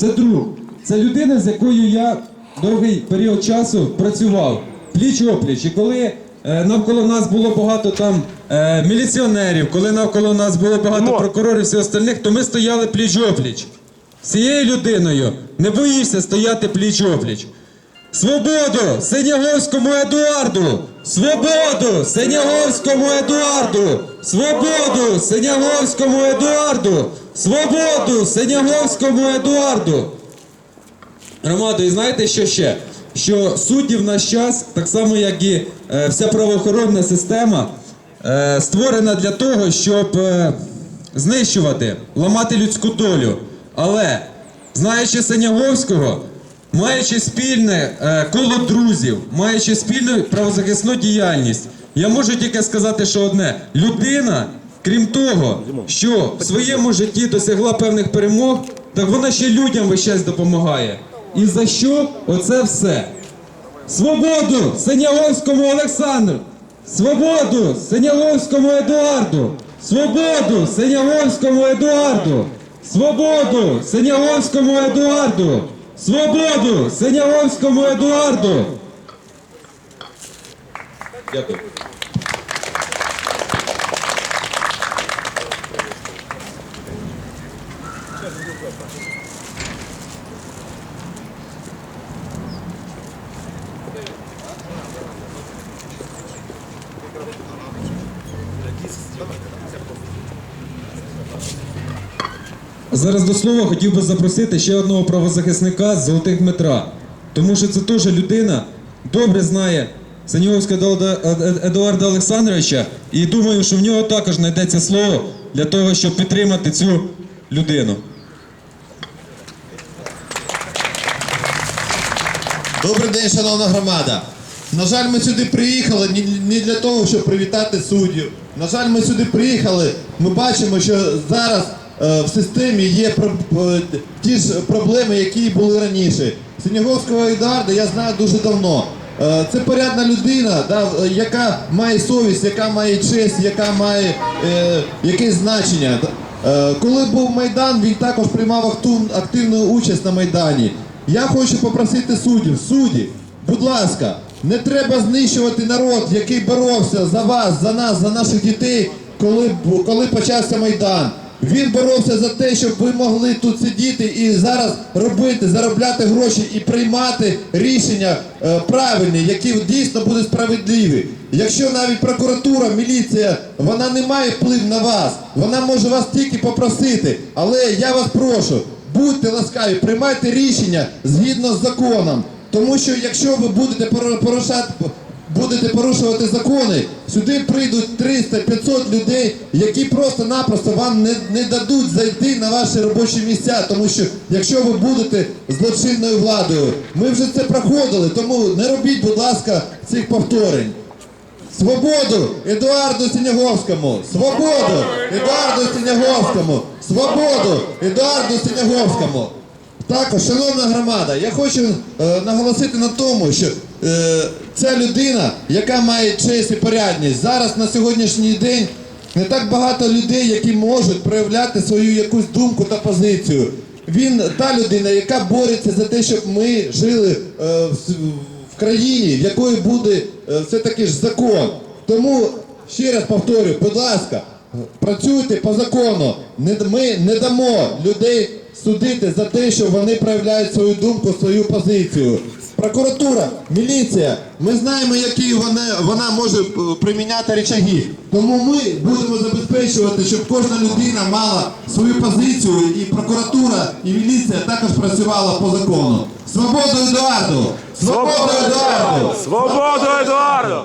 це друг. Це людина, з якою я довгий період часу працював пліч опліч. І коли е, навколо нас було багато там е, міліціонерів, коли навколо нас було багато прокурорів і всіх остальних, то ми стояли пліч опліч. З цією людиною не боїшся стояти пліч опліч. Свободу Синяговському Едуарду! Свободу Синяговському Едуарду! Свободу Синяговському Едуарду! Свободу Синяговському Едуарду! Громадо, і знаєте що ще? Що судді в наш час, так само як і е, вся правоохоронна система, е, створена для того, щоб е, знищувати, ламати людську долю. Але, знаючи Синяговського, маючи спільне коло друзів, маючи спільну правозахисну діяльність, я можу тільки сказати, що одне: людина, крім того, що в своєму житті досягла певних перемог, так вона ще людям весь час допомагає. І за що оце все? Свободу Синяговському Олександру! Свободу Синяговському Едуарду! Свободу Синяговському Едуарду! Свободу Синяговському Едуарду! Свободу Синяговському Едуарду! Дякую. Зараз до слова хотів би запросити ще одного правозахисника з Золотих Дмитра. Тому що це теж людина добре знає Саніговського Едуарда- Олександровича, і думаю, що в нього також знайдеться слово для того, щоб підтримати цю людину. Добрий день, шановна громада. На жаль, ми сюди приїхали не для того, щоб привітати суддів. На жаль, ми сюди приїхали. Ми бачимо, що зараз в системі є е, ті ж проблеми, які були раніше. Синяговського Едуарда я знаю дуже давно. Е, Це порядна людина, да, е, яка має совість, яка має честь, яка має е, якесь значення. Е, Коли був Майдан, він також приймав активну участь на Майдані. Я хочу попросити суддів, судді, будь ласка, не треба знищувати народ, який боровся за вас, за нас, за наших дітей, коли, коли почався Майдан. Він боровся за те, щоб ви могли тут сидіти і зараз робити, заробляти гроші і приймати рішення е, правильні, які дійсно будуть справедливі. Якщо навіть прокуратура, міліція, вона не має вплив на вас, вона може вас тільки попросити. Але я вас прошу, будьте ласкаві, приймайте рішення згідно з законом. Тому що якщо ви будете порушати, будете порушувати закони, сюди прийдуть 300-500 людей, які просто-напросто вам не, не дадуть зайти на ваші робочі місця. Тому що якщо ви будете злочинною владою, ми вже це проходили, тому не робіть, будь ласка, цих повторень. Свободу Едуарду Синяговському! Свободу Едуарду Синяговському! Свободу Едуарду Синяговському! Також, шановна громада, я хочу е, наголосити на тому, що е, ця людина, яка має честь і порядність, зараз на сьогоднішній день не так багато людей, які можуть проявляти свою якусь думку та позицію. Він та людина, яка бореться за те, щоб ми жили е, в, країні, в якої буде е, все-таки ж закон. Тому ще раз повторюю, будь ласка, працюйте по закону. Ми не дамо людей судити за те, що вони проявляють свою думку, свою позицію. Прокуратура, міліція, ми знаємо, які вона, вона може е, приміняти речаги. Тому ми будемо забезпечувати, щоб кожна людина мала свою позицію, і прокуратура, і міліція також працювала по закону. Свободу Едуарду! Свободу Едуарду! Свободу Едуарду!